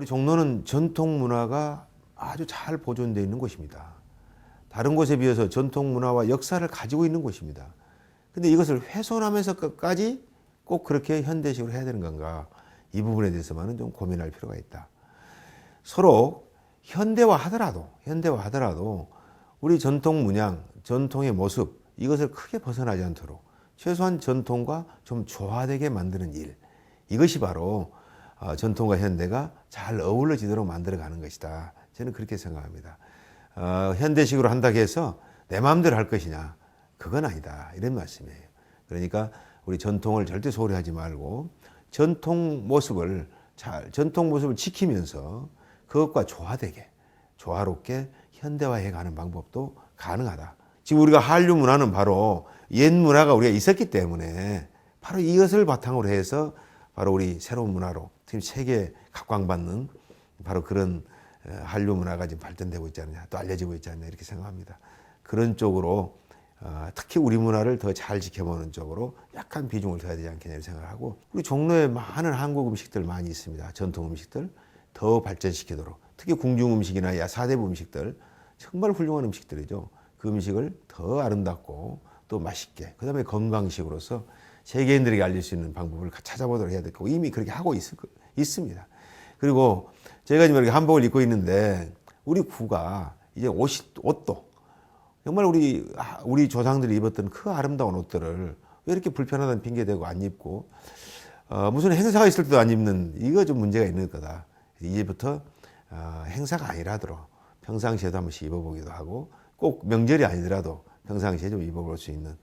우리 종로는 전통 문화가 아주 잘 보존되어 있는 곳입니다. 다른 곳에 비해서 전통 문화와 역사를 가지고 있는 곳입니다. 근데 이것을 훼손하면서까지 꼭 그렇게 현대식으로 해야 되는 건가? 이 부분에 대해서만은 좀 고민할 필요가 있다. 서로 현대화 하더라도, 현대화 하더라도 우리 전통 문양, 전통의 모습, 이것을 크게 벗어나지 않도록 최소한 전통과 좀 조화되게 만드는 일. 이것이 바로 어, 전통과 현대가 잘 어우러지도록 만들어가는 것이다. 저는 그렇게 생각합니다. 어, 현대식으로 한다고 해서 내 마음대로 할 것이냐? 그건 아니다. 이런 말씀이에요. 그러니까 우리 전통을 절대 소홀히 하지 말고 전통 모습을 잘, 전통 모습을 지키면서 그것과 조화되게, 조화롭게 현대화해 가는 방법도 가능하다. 지금 우리가 한류 문화는 바로 옛 문화가 우리가 있었기 때문에 바로 이것을 바탕으로 해서 바로 우리 새로운 문화로 지금 세계 각광받는 바로 그런 어, 한류 문화가 지금 발전되고 있지 않느냐 또 알려지고 있지 않느냐 이렇게 생각합니다. 그런 쪽으로 어, 특히 우리 문화를 더 잘 지켜보는 쪽으로 약간 비중을 둬야 되지 않겠냐 생각하고 우리 종로에 많은 한국 음식들 많이 있습니다. 전통 음식들 더 발전시키도록 특히 궁중 음식이나 야사대부 음식들 정말 훌륭한 음식들이죠. 그 음식을 더 아름답고 또 맛있게 그다음에 건강식으로서 세계인들에게 알릴 수 있는 방법을 찾아보도록 해야 될 거고 이미 그렇게 하고 있, 있습니다. 그리고 저희가 지금 이렇게 한복을 입고 있는데 우리 구가 이제 옷이 옷도 정말 우리 우리 조상들이 입었던 그 아름다운 옷들을 왜 이렇게 불편하다는 핑계 대고 안 입고 어, 무슨 행사가 있을 때도 안 입는 이거 좀 문제가 있는 거다. 이제부터 어, 행사가 아니라도록 평상시에도 한 번씩 입어보기도 하고 꼭 명절이 아니더라도 평상시에 좀 입어볼 수 있는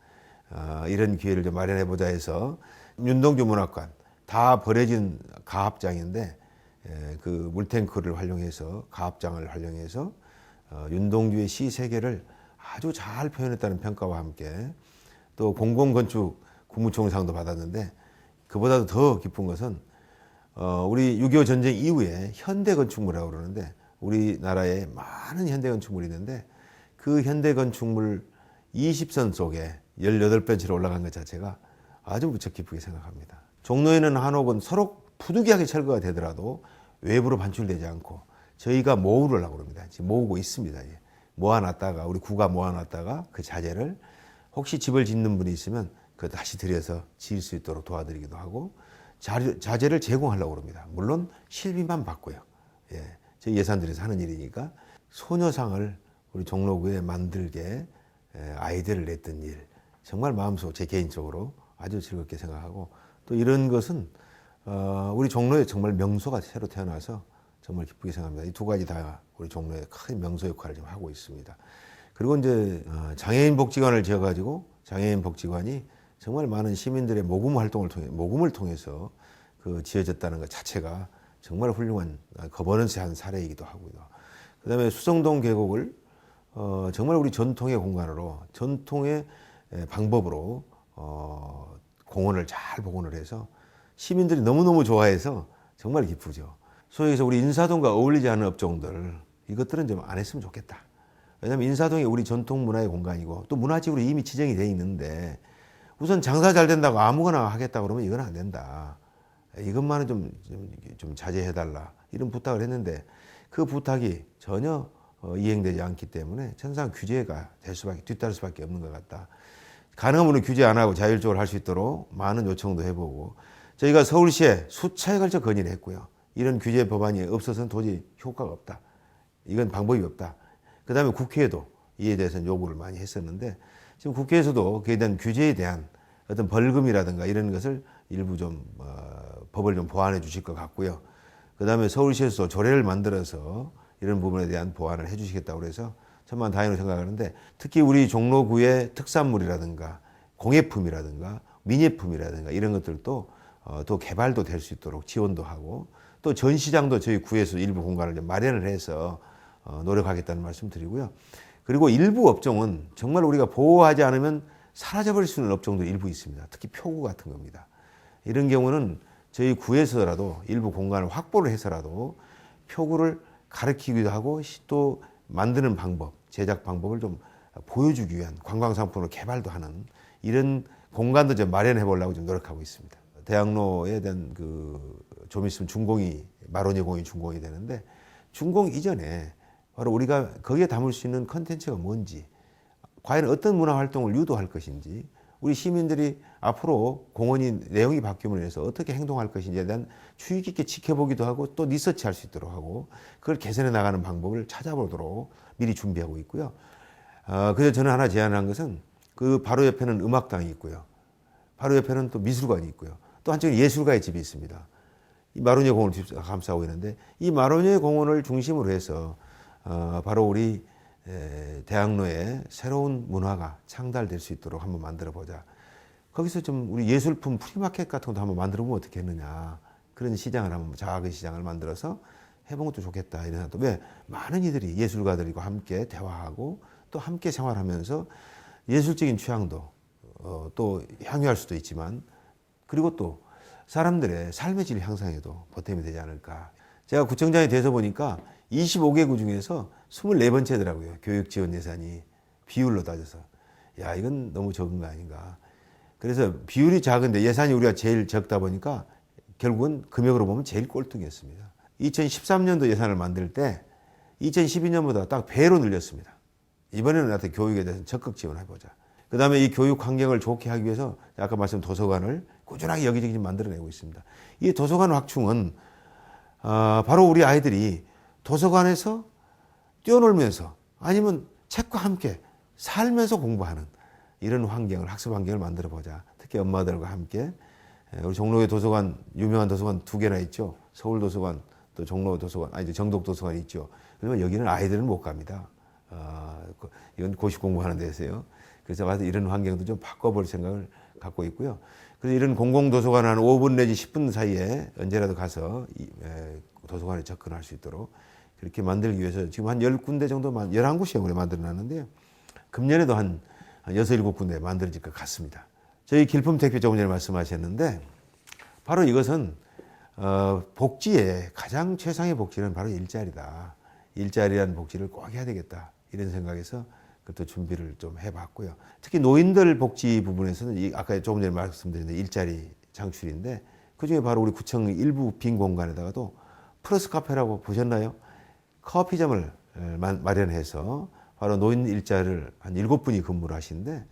어, 이런 기회를 좀 마련해 보자 해서 윤동주 문학관 다 버려진 가합장인데 에, 그 물탱크를 활용해서 가합장을 활용해서 어, 윤동주의 시 세계를 아주 잘 표현했다는 평가와 함께 또 공공건축 국무총상도 받았는데 그보다도 더 기쁜 것은 어, 우리 6.25 전쟁 이후에 현대 건축물이라고 그러는데 우리나라에 많은 현대 건축물이 있는데 그 현대 건축물 20선 속에 18벤치로 올라간 것 자체가 아주 무척 기쁘게 생각합니다. 종로에 는 한옥은 서로 부득이하게 철거가 되더라도 외부로 반출되지 않고 저희가 모으를 하고 그럽니다. 지금 모으고 있습니다. 예. 모아놨다가 우리 구가 모아놨다가 그 자재를 혹시 집을 짓는 분이 있으면 그 다시 들여서 지을 수 있도록 도와드리기도 하고 자재를 제공하려고 그럽니다. 물론 실비만 받고요. 예. 저 예산 들여서 하는 일이니까 소녀상을 우리 종로구에 만들게 아이디어를 냈던 일 정말 마음속 제 개인적으로 아주 즐겁게 생각하고 또 이런 것은 어, 우리 종로에 정말 명소가 새로 태어나서 정말 기쁘게 생각합니다. 이 두 가지 다 우리 종로에 큰 명소 역할을 좀 하고 있습니다. 그리고 이제 어, 장애인 복지관을 지어가지고 장애인 복지관이 정말 많은 시민들의 모금 활동을 통해 모금을 통해서 그 지어졌다는 것 자체가 정말 훌륭한 거버넌스한 사례이기도 하고요. 그다음에 수성동 계곡을 어, 정말 우리 전통의 공간으로 전통의 방법으로 어, 공원을 잘 복원을 해서 시민들이 너무너무 좋아해서 정말 기쁘죠. 소위 해서 우리 인사동과 어울리지 않는 업종들 이것들은 좀 안 했으면 좋겠다. 왜냐하면 인사동이 우리 전통 문화의 공간이고 또 문화직으로 이미 지정이 돼 있는데 우선 장사 잘 된다고 아무거나 하겠다 그러면 이건 안 된다. 이것만은 좀, 좀, 좀 자제해달라. 이런 부탁을 했는데 그 부탁이 전혀 어, 이행되지 않기 때문에 천상 규제가 될 수밖에, 뒤따를 수밖에 없는 것 같다. 가능하면 규제 안 하고 자율적으로 할 수 있도록 많은 요청도 해보고 저희가 서울시에 수차에 걸쳐 건의를 했고요. 이런 규제 법안이 없어서는 도저히 효과가 없다. 이건 방법이 없다. 그 다음에 국회에도 이에 대해서는 요구를 많이 했었는데 지금 국회에서도 그에 대한 규제에 대한 어떤 벌금이라든가 이런 것을 일부 좀 어, 법을 좀 보완해 주실 것 같고요. 그 다음에 서울시에서 조례를 만들어서 이런 부분에 대한 보완을 해 주시겠다고 그래서 천만 다행으로 생각하는데 특히 우리 종로구의 특산물이라든가 공예품이라든가 민예품이라든가 이런 것들도 어, 또 개발도 될 수 있도록 지원도 하고 또 전시장도 저희 구에서 일부 공간을 좀 마련을 해서 어, 노력하겠다는 말씀 드리고요. 그리고 일부 업종은 정말 우리가 보호하지 않으면 사라져버릴 수 있는 업종도 일부 있습니다. 특히 표구 같은 겁니다. 이런 경우는 저희 구에서라도 일부 공간을 확보를 해서라도 표구를 가르치기도 하고 또 만드는 방법, 제작 방법을 좀 보여주기 위한 관광 상품으로 개발도 하는 이런 공간도 좀 마련해 보려고 좀 노력하고 있습니다. 대학로에 대한 그좀 있으면 준공이 마로니에 공이 준공이 되는데 준공 이전에 바로 우리가 거기에 담을 수 있는 컨텐츠가 뭔지 과연 어떤 문화 활동을 유도할 것인지 우리 시민들이 앞으로 공원이 내용이 바뀌면 해서 어떻게 행동할 것인지에 대한 주의 깊게 지켜보기도 하고 또 리서치할 수 있도록 하고 그걸 개선해 나가는 방법을 찾아보도록 미리 준비하고 있고요. 어, 그래서 저는 하나 제안한 것은 그 바로 옆에는 음악당이 있고요. 바로 옆에는 또 미술관이 있고요. 또 한쪽에 예술가의 집이 있습니다. 이 마로니에 공원을 감싸고 있는데 이 마로니에 공원을 중심으로 해서 어, 바로 우리 에, 대학로에 새로운 문화가 창달될 수 있도록 한번 만들어 보자. 거기서 좀 우리 예술품 프리마켓 같은 것도 한번 만들어 보면 어떻겠느냐. 그런 시장을 한번 작은 시장을 만들어서 해보면 또 좋겠다. 이런 생각도 왜 많은 이들이 예술가들과 함께 대화하고 또 함께 생활하면서 예술적인 취향도 어, 또 향유할 수도 있지만 그리고 또 사람들의 삶의 질 향상에도 보탬이 되지 않을까. 제가 구청장이 돼서 보니까 25개구 중에서 24번째더라고요. 교육 지원 예산이 비율로 따져서. 야, 이건 너무 적은 거 아닌가. 그래서 비율이 작은데 예산이 우리가 제일 적다 보니까 결국은 금액으로 보면 제일 꼴등이었습니다. 2013년도 예산을 만들 때 2012년보다 딱 배로 늘렸습니다. 이번에는 나한테 교육에 대해서 적극 지원해보자. 그 다음에 이 교육 환경을 좋게 하기 위해서 아까 말씀 도서관을 꾸준하게 여기저기 만들어내고 있습니다. 이 도서관 확충은 어, 바로 우리 아이들이 도서관에서 뛰어놀면서 아니면 책과 함께 살면서 공부하는 이런 환경을 학습 환경을 만들어 보자. 특히 엄마들과 함께 에, 우리 종로에 도서관 유명한 도서관 두 개나 있죠. 서울 도서관 또 종로 도서관 아니 정독 도서관이 있죠. 그러면 여기는 아이들은 못 갑니다. 어, 그- 이건 고시 공부하는 데서요. 그래서 와서 이런 환경도 좀 바꿔볼 생각을 갖고 있고요. 그래서 이런 공공 도서관 한 5분 내지 10분 사이에 언제라도 가서 이, 에, 도서관에 접근할 수 있도록 그렇게 만들기 위해서 지금 한 10군데 정도만, 11곳이 올해 만들어 놨는데요. 금년에도 한, 한 6, 7군데 만들어질 것 같습니다. 저희 길품 택배 조금 전에 말씀하셨는데 바로 이것은 어, 복지의 가장 최상의 복지는 바로 일자리다. 일자리란 복지를 꼭 해야 되겠다. 이런 생각에서 그것도 준비를 좀 해봤고요. 특히 노인들 복지 부분에서는 이 아까 조금 전에 말씀드린 일자리 창출인데 그 중에 바로 우리 구청 일부 빈 공간에다가도 플러스 카페라고 보셨나요? 커피점을 마련해서 바로 노인 일자리를 한 일곱 분이 근무를 하시는데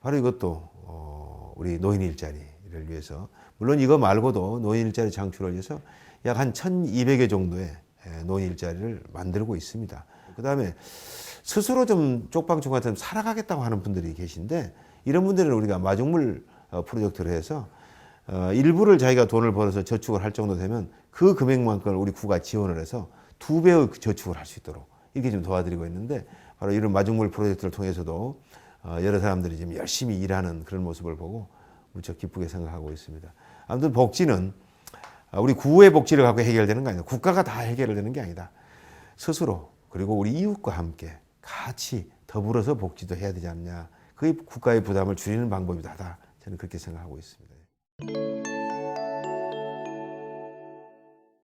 바로 이것도 어, 우리 노인 일자리를 위해서 물론 이거 말고도 노인 일자리 창출을 위해서 약 한 1,200여 정도의 에, 노인 일자리를 만들고 있습니다. 그 다음에 스스로 좀 쪽방촌 같은 살아가겠다고 하는 분들이 계신데 이런 분들은 우리가 마중물 어, 프로젝트를 해서 어, 일부를 자기가 돈을 벌어서 저축을 할 정도 되면 그 금액만큼을 우리 구가 지원을 해서 두 배의 그 저축을 할 수 있도록 이렇게 좀 도와드리고 있는데 바로 이런 마중물 프로젝트를 통해서도 어, 여러 사람들이 지금 열심히 일하는 그런 모습을 보고 무척 기쁘게 생각하고 있습니다. 아무튼 복지는 아, 우리 구의 복지를 갖고 해결되는 거 아니다. 국가가 다 해결되는 게 아니다. 스스로 그리고 우리 이웃과 함께 같이 더불어서 복지도 해야 되지 않냐. 그게 국가의 부담을 줄이는 방법이다. 저는 그렇게 생각하고 있습니다.